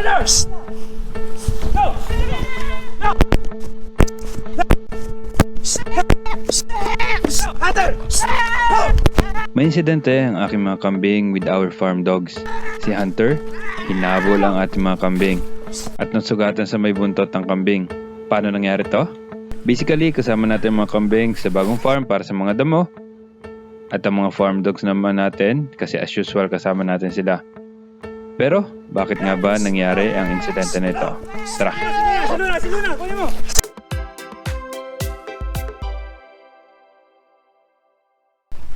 Hunter! Go! Go! Hunter! May insidente ang aking mga kambing with our farm dogs. Si Hunter, hinabol ang ating mga kambing at nasugatan sa may buntot ng kambing. Paano nangyari to? Basically, kasama natin mga kambing sa bagong farm para sa mga damo at ang mga farm dogs naman natin kasi as usual kasama natin sila. Pero, bakit nga ba nangyari ang insidente na ito? Tara!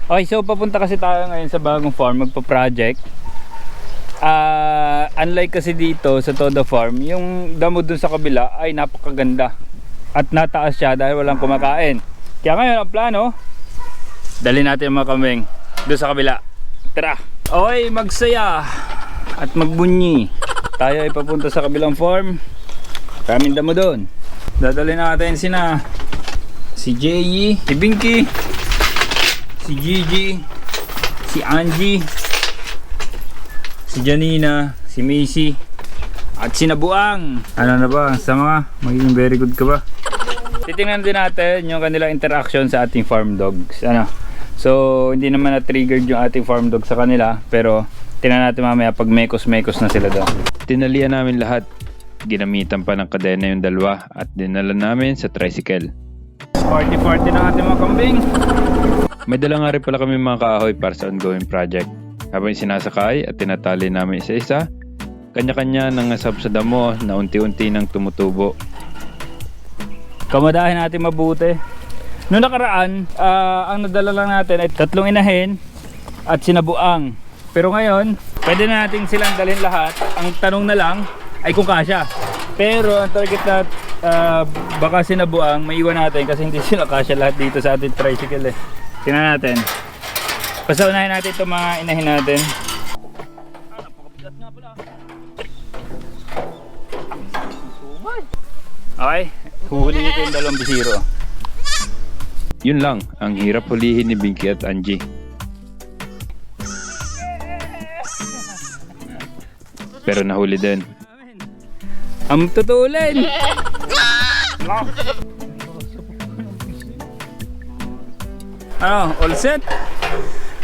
Okay, so papunta kasi tayo ngayon sa bagong farm, magpa-project. Ah, unlike kasi dito sa Todo Farm, yung damo dun sa kabila ay napakaganda. At nataas siya dahil walang kumakain. Kaya ngayon ang plano, dali natin ang mga kambing doon sa kabila. Tara! Okay, magsaya at magbunyi. Tayo ay papunta sa kabilang farm. Kaming damo doon. Dadali natin sina si Jay, si Binky, si Gigi, si Angie, si Janina, si Macy, at si Nabuang. Ano na ba? Sa mga magiging very good ka ba? Titingnan din natin yung kanilang interaction sa ating farm dogs. Ano? So, hindi naman na-triggered yung ating farm dog sa kanila, pero tingnan natin mamaya pag mekos-mekos na sila doon. Tinalian namin lahat. Ginamitan pa ng kadena yung dalawa at dinala namin sa tricycle. Party-party ng ating mga kambing. May dala nga rin pala kami mga kahoy para sa ongoing project. Habang sinasakay at tinatali namin isa-isa, kanya-kanya nang nasab sa damo na unti-unti nang tumutubo. Kamadahin natin mabuti. Noong nakaraan, ah, ang nadala lang natin ay tatlong inahin at sinabuang. Pero ngayon, pwede na natin silang dalhin lahat. Ang tanong na lang ay kung kasya. Pero ang target na ah, baka sinabuang, maiwan natin kasi hindi sila kasya lahat dito sa ating tricycle eh. Tingnan natin. Basta unahin natin itong mga inahin natin. Okay, huhuli nito yung dalawang bisiro. Yun lang, ang hirap hulihin ni Binky at Angie. Pero nahuli din. Ang tutulin! ano, all set?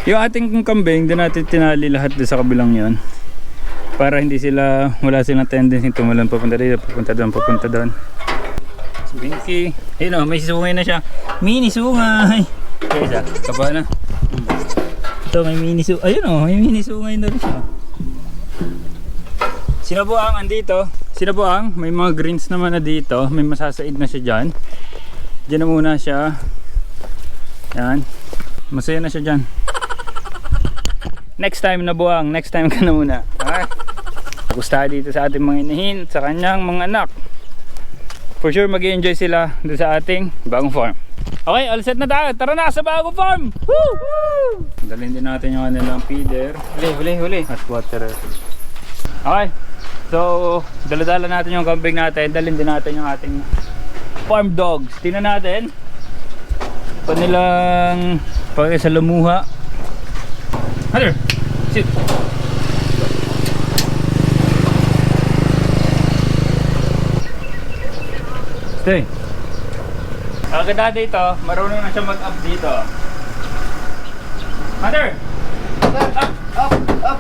Yung ating kambing, doon natin tinali lahat sa kabilang yon para hindi sila, wala silang tendency tumulan papunta dito, papunta doon, papunta doon. Si Binky, ayun o, may sungay na siya. Mini sungay! Okay, siya, kaba na. Ito, may mini sungay. Ayun o, may mini sungay na rin siya. Sinabuang andito. Sinabuang, may mga greens naman na dito. May masasaid na siya dyan. Diyan na muna siya. Yan. Masaya na siya dyan. Next time na buwang. Next time ka na muna. Okay? Gusto dito sa ating mga inahin sa kanyang mga anak. For sure mag enjoy sila doon sa ating bagong farm. Okay, all set na tayo. Tara na sa bagong farm! Woo! Woo! Dalhin din natin yung kanilang feeder. Huli, huli, huli. At water. Okay. So, daladala natin yung kambing natin. Dalhin din natin yung ating farm dogs. Tingnan natin. Pa nilang pag sa lumuha. Hunter, sit. Stay. Ang ganda dito, marunong na siya mag-up dito. Hunter! Up! Up, up,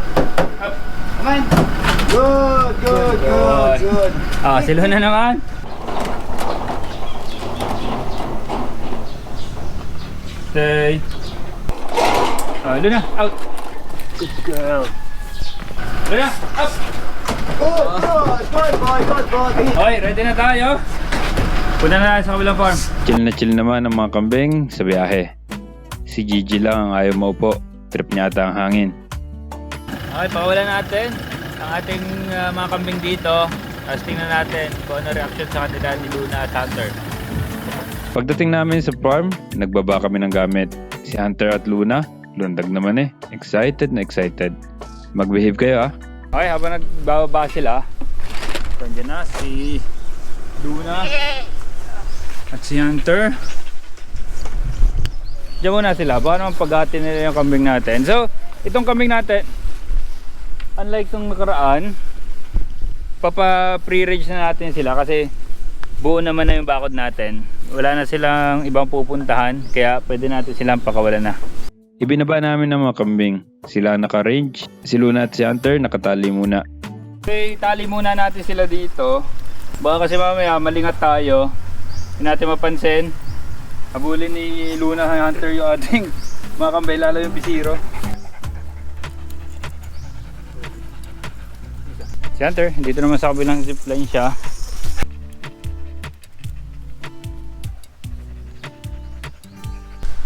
Up! come on. Good, good, good, good. Ah, sila na naman. Stay. Ah, Luna, out. Good girl. Luna, up. Good, good, good boy, good boy. Okay, ready na tayo. Punta na tayo sa kabilang farm. Chill na chill naman ang mga kambing sa biyahe. Si Gigi lang ang ayaw maupo. Trip niya ata ang hangin. Okay, pakawalan natin ang ating uh, mga kambing dito. Tapos tingnan natin kung ano reaction sa kanila ni Luna at Hunter. Pagdating namin sa farm, nagbaba kami ng gamit. Si Hunter at Luna, lundag naman eh. Excited na excited. Mag-behave kayo ah. Okay, habang nagbababa sila, nandiyan na si Luna at si Hunter. Diyan muna sila, baka naman paghati nila yung kambing natin. So, itong kambing natin, unlike itong nakaraan, papa pre-range na natin sila kasi buo naman na yung bakod natin. Wala na silang ibang pupuntahan kaya pwede natin silang pakawalan na. Ibinaba namin ng mga kambing. Sila ang naka-range. Si Luna at si Hunter nakatali muna. Okay, tali muna natin sila dito. Baka kasi mamaya malingat tayo. Hindi natin mapansin. Habulin ni Luna Hunter yung ating mga kambay lalo yung bisiro. Si Hunter, dito naman sa kabilang zipline siya.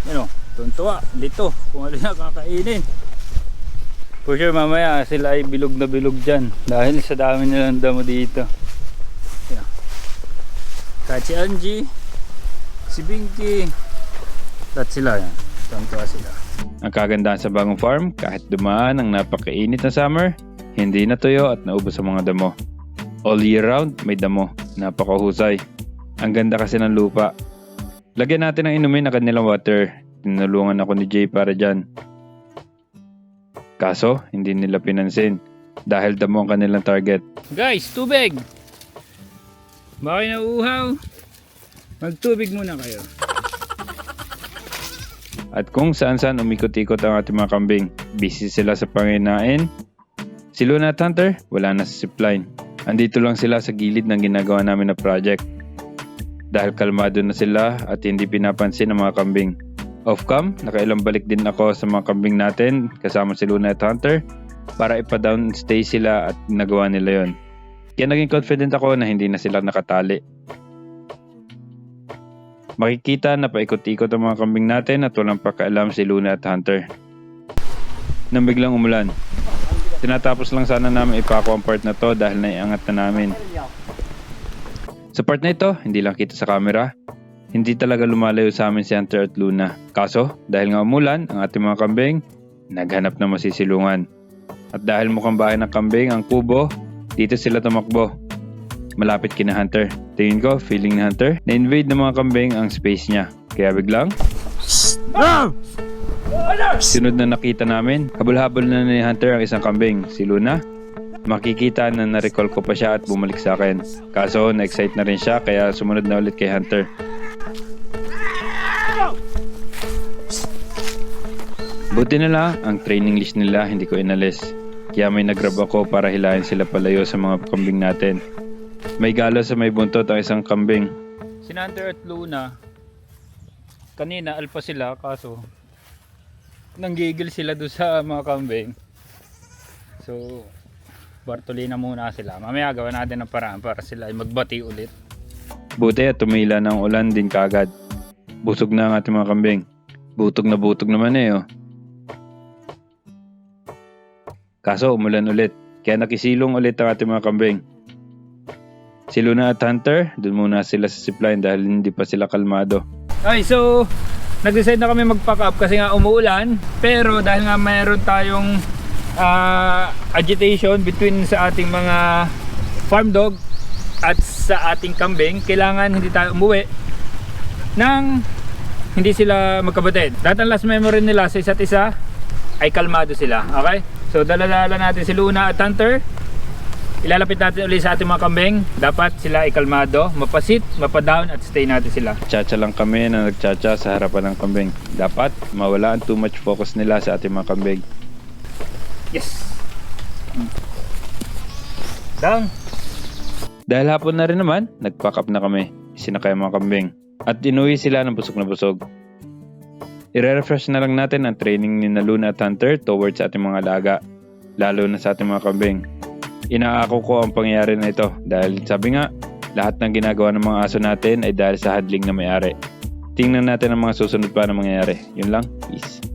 Ano, tuntua, dito, kung ano na kakainin. For sure mamaya sila ay bilog na bilog dyan dahil sa dami nilang damo dito. Yan. Si Angie, si Binky, lahat sila yan. Tuntua sila. Ang kagandahan sa bagong farm, kahit dumaan ang napakainit na summer, hindi natuyo at naubos ang mga damo. All year round, may damo. Napakahusay. Ang ganda kasi ng lupa. Lagyan natin ng inumin na kanilang water. Tinulungan ako ni Jay para dyan. Kaso, hindi nila pinansin. Dahil damo ang kanilang target. Guys, tubig! Kayo nauuhaw? Magtubig muna kayo. At kung saan saan umikot-ikot ang ating mga kambing, busy sila sa panginain. Si Luna at Hunter, wala na sa zipline. Andito lang sila sa gilid ng ginagawa namin na project. Dahil kalmado na sila at hindi pinapansin ng mga kambing. Off-cam, nakailang balik din ako sa mga kambing natin kasama si Luna at Hunter para ipa-down stay sila at nagawa nila yon. Kaya naging confident ako na hindi na sila nakatali. Makikita na paikot-ikot ang mga kambing natin at walang pakailam si Luna at Hunter. Nang biglang umulan. Tinatapos lang sana namin ipako ang part na to dahil naiangat na namin. Sa part na ito, hindi lang kita sa camera. Hindi talaga lumalayo sa amin si Hunter at Luna. Kaso, dahil nga umulan, ang ating mga kambing, naghanap ng masisilungan. At dahil mukhang bahay ng kambing ang kubo, dito sila tumakbo. Malapit kina Hunter. Tingin ko, feeling ni Hunter, na-invade ng mga kambing ang space niya. Kaya biglang, Sunod na nakita namin, habol-habol na ni Hunter ang isang kambing, si Luna. Makikita na na-recall ko pa siya at bumalik sa akin. Kaso na-excite na rin siya kaya sumunod na ulit kay Hunter. Buti nila, ang training list nila hindi ko inalis. Kaya may nagrab ako para hilahin sila palayo sa mga kambing natin. May galo sa may buntot ang isang kambing. Si Hunter at Luna, kanina alpa sila kaso nanggigil sila doon sa mga kambing. So, Bartolina muna sila. Mamaya gawa natin ng paraan para sila ay magbati ulit. Buti at tumila ng ulan din kagad. Busog na ang ating mga kambing. Butog na butog naman eh oh. Kaso umulan ulit, kaya nakisilong ulit ang ating mga kambing. Si Luna at Hunter, dun muna sila sa zipline dahil hindi pa sila kalmado. Okay, so nag-decide na kami mag-pack up kasi nga umuulan. Pero dahil nga mayroon tayong ah, agitation between sa ating mga farm dog at sa ating kambing, kailangan hindi tayo umuwi nang hindi sila magkabatid. Lahat ang last memory nila sa isa't isa ay kalmado sila. Okay? So daladala natin si Luna at Hunter. Ilalapit natin ulit sa ating mga kambing. Dapat sila ay kalmado, mapasit, mapadown at stay natin sila. Tsacha lang kami na nagtsacha sa harapan ng kambing. Dapat mawala ang too much focus nila sa ating mga kambing. Yes. Down. Dahil hapon na rin naman, nag-pack up na kami. Isinakay ang mga kambing. At inuwi sila ng busog na busog. Ire-refresh na lang natin ang training ni na Luna at Hunter towards sa ating mga alaga. Lalo na sa ating mga kambing. Inaako ko ang pangyayari na ito dahil sabi nga, lahat ng ginagawa ng mga aso natin ay dahil sa hadling na may-ari. Tingnan natin ang mga susunod pa na mangyayari. Yun lang. Peace.